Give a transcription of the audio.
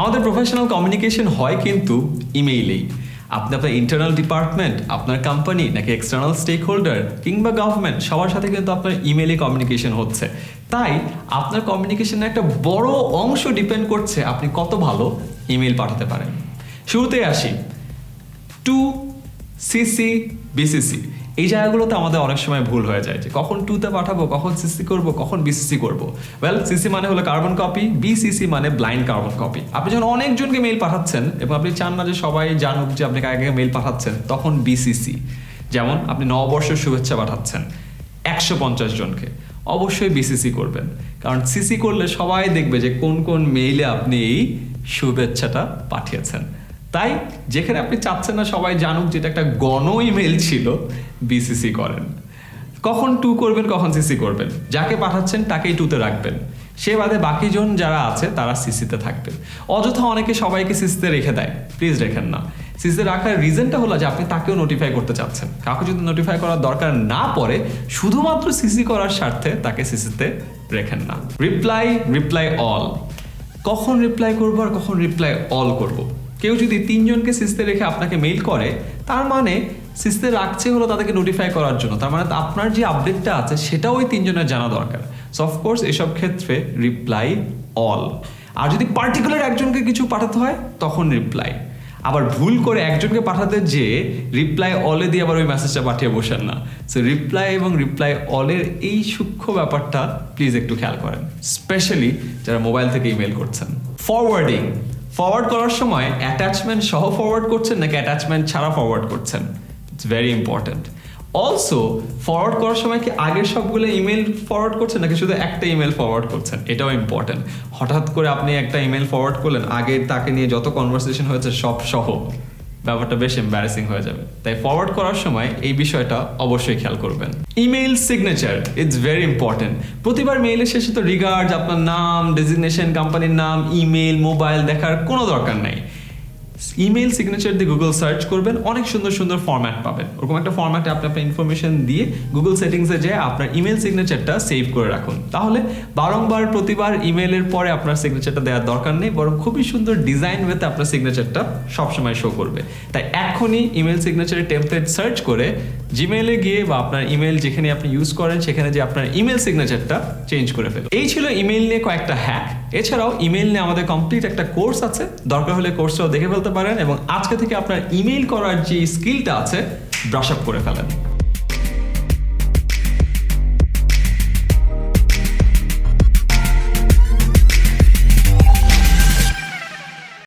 আমাদের professional communication হয় কিন্তু ইমেইলেই আপনি আপনার ইন্টারনাল ডিপার্টমেন্ট আপনার কোম্পানি নাকি এক্সটার্নাল স্টেক হোল্ডার কিংবা গভর্নমেন্ট সবার সাথে কিন্তু আপনার ইমেইলে কমিউনিকেশন হচ্ছে। তাই আপনার কমিউনিকেশনের একটা বড় অংশ ডিপেন্ড করছে আপনি কত ভালো ইমেইল পাঠাতে পারেন। শুরুতেই আসি। টু সিসি বিসিসি এই জায়গাগুলোতে আমাদের অনেক সময় ভুল হয়ে যায় যে কখন টুতে পাঠাবো, কখন সিসি করব, কখন বিসিসি করব। ওয়েল সিসি মানে হলো কার্বন কপি বিসিসি মানে ব্লাইন্ড কার্বন কপি আপনি যখন অনেকজনকে মেইল পাঠাচ্ছেন এবং আপনি চান না যে সবাই জানুক যে আপনি কাকে মেইল পাঠাচ্ছেন, তখন বিসিসি যেমন আপনি নববর্ষের শুভেচ্ছা পাঠাচ্ছেন একশো পঞ্চাশ জনকে। অবশ্যই বিসিসি করবেন। কারণ সিসি করলে সবাই দেখবে যে কোন কোন মেইলে আপনি এই শুভেচ্ছাটা পাঠিয়েছেন। তাই যেখানে আপনি চাচ্ছেন না সবাই জানুক যেটা একটা গণ ইমেল ছিল বিসিসি করেন। কখন টু করবেন, কখন সিসি করবেন। যাকে পাঠাচ্ছেন তাকেই টুতে রাখবেন। সে বাদে বাকিজন যারা আছে, তারা সিসিতে থাকবে অযথা অনেকে সবাইকে সিসিতে রেখে দেয়। প্লিজ রেখেন না। সিসিতে রাখার রিজনটা হলো যে আপনি তাকেও নোটিফাই করতে চাচ্ছেন। কাউকে যদি নোটিফাই করার দরকার না পড়ে, শুধুমাত্র সিসি করার স্বার্থে তাকে সিসিতে রেখেন না। রিপ্লাই রিপ্লাই অল কখন রিপ্লাই করব আর কখন রিপ্লাই অল করব। কেউ যদি তিনজনকে সিস্তে রেখে আপনাকে মেইল করে, তার মানে সিস্তে রাখছে হলো তাদেরকে নোটিফাই করার জন্য। তার মানে আপনার যে আপডেটটা আছে, সেটাও ওই তিনজনের জানা দরকার। সো অফকোর্স এসব ক্ষেত্রে রিপ্লাই অল আর যদি পার্টিকুলার একজনকে কিছু পাঠাতে হয়, তখন রিপ্লাই আবার ভুল করে একজনকে পাঠাতে যে রিপ্লাই অলে দিয়ে আবার ওই মেসেজটা পাঠিয়ে বসেন না। সো রিপ্লাই এবং রিপ্লাই অলের এই সূক্ষ্ম ব্যাপারটা প্লিজ একটু খেয়াল করেন। স্পেশালি যারা মোবাইল থেকে ইমেল করছেন। ফরওয়ার্ডিং ফরওয়ার্ড করার সময় অ্যাটাচমেন্ট সহ ফরওয়ার্ড করছেন নাকি অ্যাটাচমেন্ট ছাড়া ফরওয়ার্ড করছেন? It's very important also forward করার সময় কি আগের সবগুলো ইমেল ফরওয়ার্ড করছেন নাকি শুধু একটা ইমেল ফরওয়ার্ড করছেন? এটাও ইম্পর্ট্যান্ট হঠাৎ করে আপনি একটা ইমেল ফরওয়ার্ড করলেন, আগে তাকে নিয়ে যত কনভারসেশন হয়েছে সব সহ। ব্যাপারটা বেশ এম্বারেসিং হয়ে যাবে। তাই ফরওয়ার্ড করার সময় এই বিষয়টা অবশ্যই খেয়াল করবেন। Email signature it's very important প্রতিবার মেইলের শেষে তো রিগার্ড আপনার নাম ডেজিগনেশন কোম্পানির নাম ইমেল মোবাইল দেখার কোনো দরকার নাই। ইমেল সিগনেচার দিয়ে গুগল সার্চ করবেন, অনেক সুন্দর সুন্দর ফর্ম্যাট পাবেন। ওরকম একটা ফর্ম্যাটে আপনি আপনার ইনফরমেশন দিয়ে গুগল সেটিংসে যেয়ে আপনার ইমেল সিগনেচারটা সেভ করে রাখুন। তাহলে বারংবার প্রতিবার ইমেলের পরে আপনার সিগনেচারটা দেওয়ার দরকার নেই, বরং খুবই সুন্দর ডিজাইন ওয়েতে আপনার সিগনেচারটা সবসময় শো করবে। তাই এখনই ইমেল সিগনেচারের টেমপ্লেট সার্চ করে জিমেলে গিয়ে বা আপনার ইমেল যেখানে আপনি ইউজ করেন, সেখানে যে আপনার ইমেল সিগনেচারটা চেঞ্জ করে ফেলুন। এই ছিল ইমেল নিয়ে কয়েকটা হ্যাক এছাড়াও ইমেল নিয়ে আমাদের কমপ্লিট একটা কোর্স আছে। দরকার হলে কোর্সটাও দেখে ফেলতে পারেন এবং আজকে থেকে আপনার ইমেল করার যে স্কিলটা আছে ব্রাশ আপ করে ফেলেন।